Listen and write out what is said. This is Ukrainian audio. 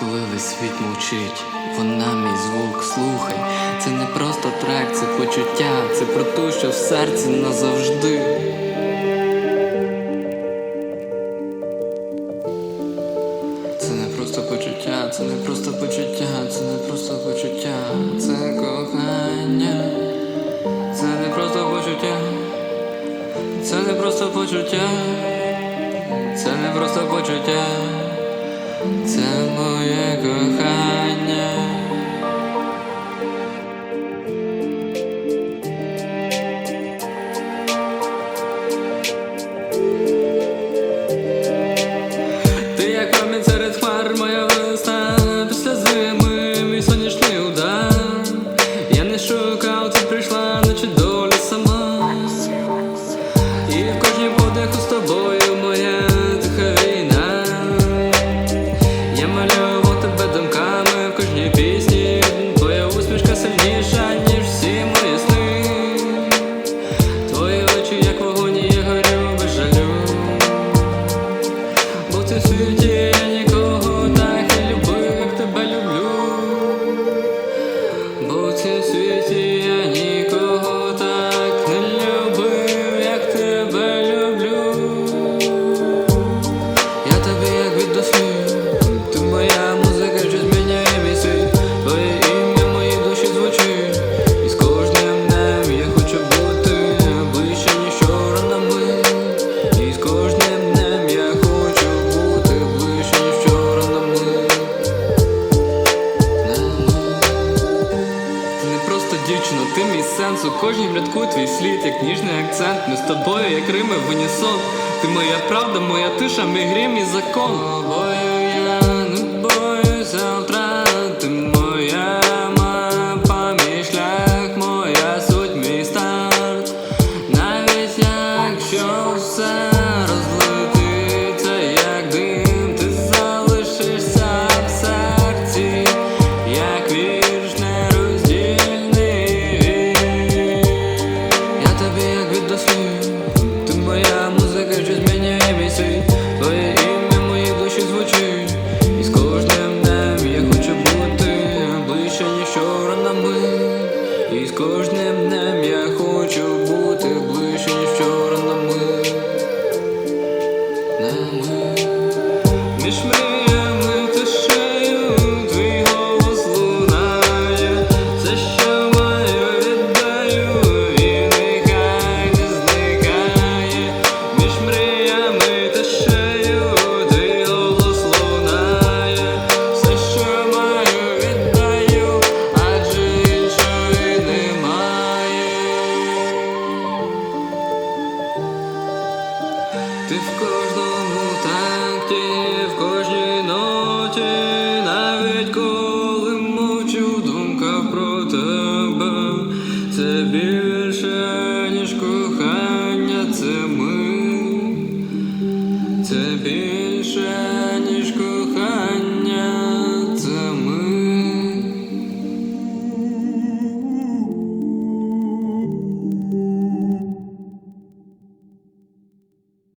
коли весь світ мовчить, вона мій звук, слухай, це не просто трек, це почуття, це про те, що в серці назавжди. Це не просто почуття, це не просто почуття, це не просто почуття, це кохання, це не просто почуття, це не просто почуття, це не просто почуття, це моє кохання. Ти як пам'ять серед хмар, моя весна Після зими мій сонячний удар Я не шукав, ти прийшла, наче доля сама І в кожній подиху з тобою не ти мій сенс у кожнім рядку твій слід, як ніжний акцент. Ми з тобою, як Рими в унісон. Ти моя правда, моя тиша, мій грім і закон. Тобою я не боюся втрати в кожному такті, в кожній ноті, навіть коли мовчу думка про тебе, це більше, ніж кохання, це ми, це більше, ніж кохання.